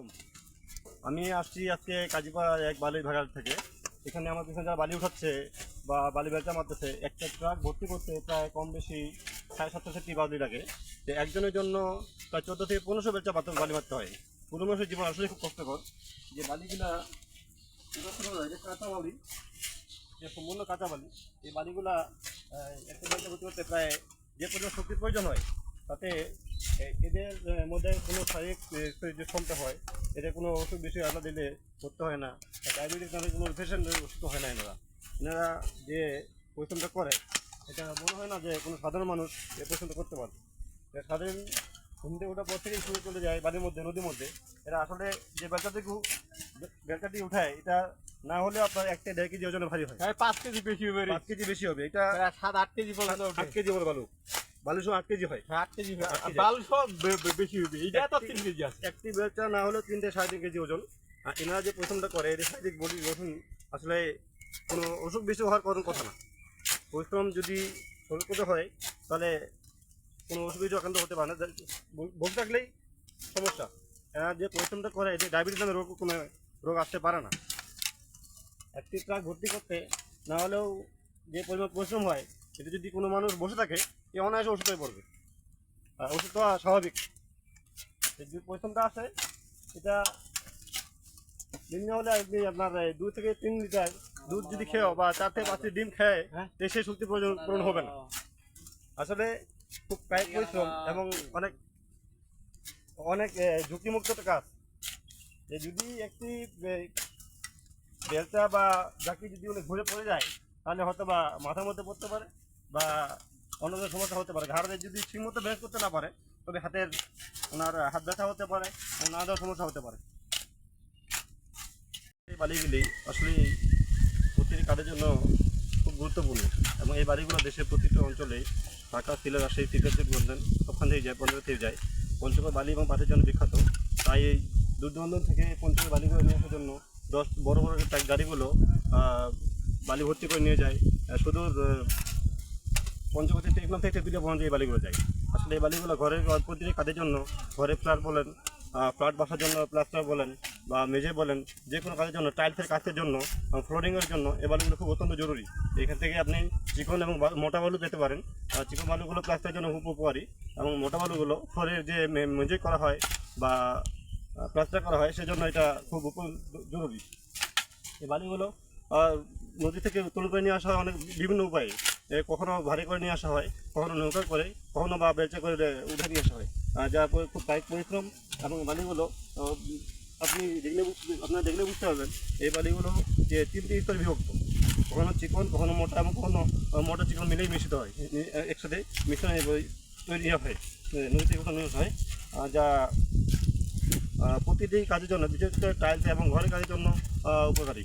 আলাইকুম আমি আসছি আজকে কাজীপাড়া এক বালির ভাগার থেকে। এখানে আমার পিছনে যারা বালি উঠাচ্ছে বা বালি বেচা মারতেছে, একটা ট্রাক ভর্তি করতে প্রায় কম বেশি সাড়ে সাতশো সাতটি বালি লাগে। তো একজনের জন্য প্রায় চোদ্দ থেকে পনেরোশো বেচা মাত্র বালি মারতে হয়। পুরো মানুষের জীবন আসলে খুব কষ্টকর। যে বালিগুলা কাঁচা বালি, যে সম্পূর্ণ কাঁচা বালি, এই বালিগুলা একটা বেচা ভর্তি করতে প্রায় যে পরিমাণ শক্তির প্রয়োজন হয় তাতে এদের মধ্যে কোনো শারীরিক যে ক্ষমতা হয় এদের কোনো ওষুধ বেশি আলাদা দিলে করতে হয় না। ডায়াবেটিস নামে কোনো পেশেন্ট ওষুধ হয় না এনারা। এনারা যে পরিশ্রমটা করে এটা মনে হয় না যে কোনো সাধারণ মানুষ এ পরিশ্রমটা করতে পারে সাধারণ ঘুম থেকে ওঠার পর থেকেই শুরু চলে যায় বাড়ির মধ্যে নদীর মধ্যে। এরা আসলে যে বেলকাটি বেলকাটি উঠায় এটা না হলে আপনার একটা দেড় কেজি ওজনে ভারী হয়। প্রায় পাঁচ কেজি বেশি হবে। পাঁচ কেজি বেশি হবে। এটা সাত আট কেজি পর্যন্ত। আট কেজি হবে বালু বালু আট কেজি হয়। হ্যাঁ, আট কেজি হবে। আট কেজি। বালু সব বে- বে- বেশি হবে। এটা তো তিন কেজি আছে। একটি বেলচা না হলেও তিন থেকে সাড়ে তিন কেজি ওজন। আর এনারা যে পরিশ্রমটা করে এদের শারীরিক বডি গঠন আসলে কোনো অসুখ বেশি হওয়ার কোনো কথা না। পরিশ্রম যদি শরীর করতে হয় তাহলে কোনো অসুখ বেশি আক্রান্ত হতে পারে না। বসে থাকলেই সমস্যা। এরা যে পরিশ্রমটা করে এদের ডায়াবেটিস নামে রোগ কোনো রোগ আসতে পারে না। একটি ট্রাক ভর্তি করতে না হলেও যে পরিমাণ পরিশ্রম হয় এতে যদি কোনো মানুষ বসে থাকে এ অনায়াসে ওষুধ হয়ে পড়বে। আর ওষুধ তো স্বাভাবিক। যে পরিশ্রমটা আছে এটা দিন হলে আপনি আপনার এই দু থেকে তিন লিটার দুধ যদি খেয়েও বা চার থেকে পাঁচটি ডিম খেয়ে হ্যাঁ। তো সেই শক্তি প্রয়োজন পূরণ হবে না। আসলে খুব কায়িক পরিশ্রম এবং অনেক অনেক ঝুঁকিমুক্ত একটা কাজ। যে যদি একটি বেলচা বা জাকি যদি উনি ঘুরে পড়ে যায় তাহলে হয়তো বা মাথার মধ্যে পড়তে পারে বা অন্য সমস্যা হতে পারে। ঘাড়ে যদি ঠিক মতো বেশ করতে না পারে, তবে হাতের ওনার হাত ব্যথা হতে পারে নানা সমস্যা হতে পারে। এই বালিগুলি আসলে প্রতিটি কাজের জন্য খুব গুরুত্বপূর্ণ এবং এই বাড়িগুলো দেশের প্রতিটা অঞ্চলে ঢাকা, সিলেট, রাজশাহী টিকারচুট বললেন সবখান থেকে যায়, পনেরো থেকে যায়। পঞ্চগড় বালি এবং পাটের জন্য বিখ্যাত। তাই এই দূর থেকে পঞ্চগড় বালিগুলো নিয়ে আসার জন্য দশ বড় বড় গাড়িগুলো বালি ভর্তি করে নিয়ে যায়। সুদূর আহ, পঞ্চগড় থেকে তেঁতুলিয়া পর্যন্ত এই বালিগুলো যায়। আসলে এই বালিগুলো ঘরের প্রতিটি কাজের জন্য ঘরে ফ্ল্যাট বলেন ফ্ল্যাট বাসার জন্য প্লাস্টার বলেন বা মেঝে বলেন যে কোনো কাজের জন্য টাইলসের কাজের জন্য ফ্লোরিংয়ের জন্য এই বালুগুলো খুব অত্যন্ত জরুরি। এখান থেকে আপনি চিকন এবং মোটা বালু পেতে পারেন। চিকন বালুগুলো প্লাস্টারের জন্য খুব উপকারী এবং মোটা বালুগুলো ফ্লোরের যে মেঝে করা হয় বা প্লাস্টার করা হয় সেজন্য এটা খুব জরুরি। এই বালিগুলো নদী থেকে তুলে করে নিয়ে আসা হয় অনেক বিভিন্ন উপায়ে। কখনো ভারী করে নিয়ে আসা হয় কখনো নৌকা করে কখনো বা বেলচা করে উঠে নিয়ে আসা হয়। যা খুব কায়িক পরিশ্রম এবং বালিগুলো আপনি দেখলে আপনারা দেখলে বুঝতে পারবেন এই বালিগুলো যে তিনটি স্তরে বিভক্ত। কখনো চিকন কখনো মোটা এবং কখনো মোটা চিকন মিলেই মিশ্রিত হয়। একসাথে মিশ্রণ তৈরি হয় এ, নদী থেকে উঠানো হয়। যা প্রতিটি কাজের জন্য বিশেষ করে টাইলস এবং ঘরের কাজের জন্য উপকারী।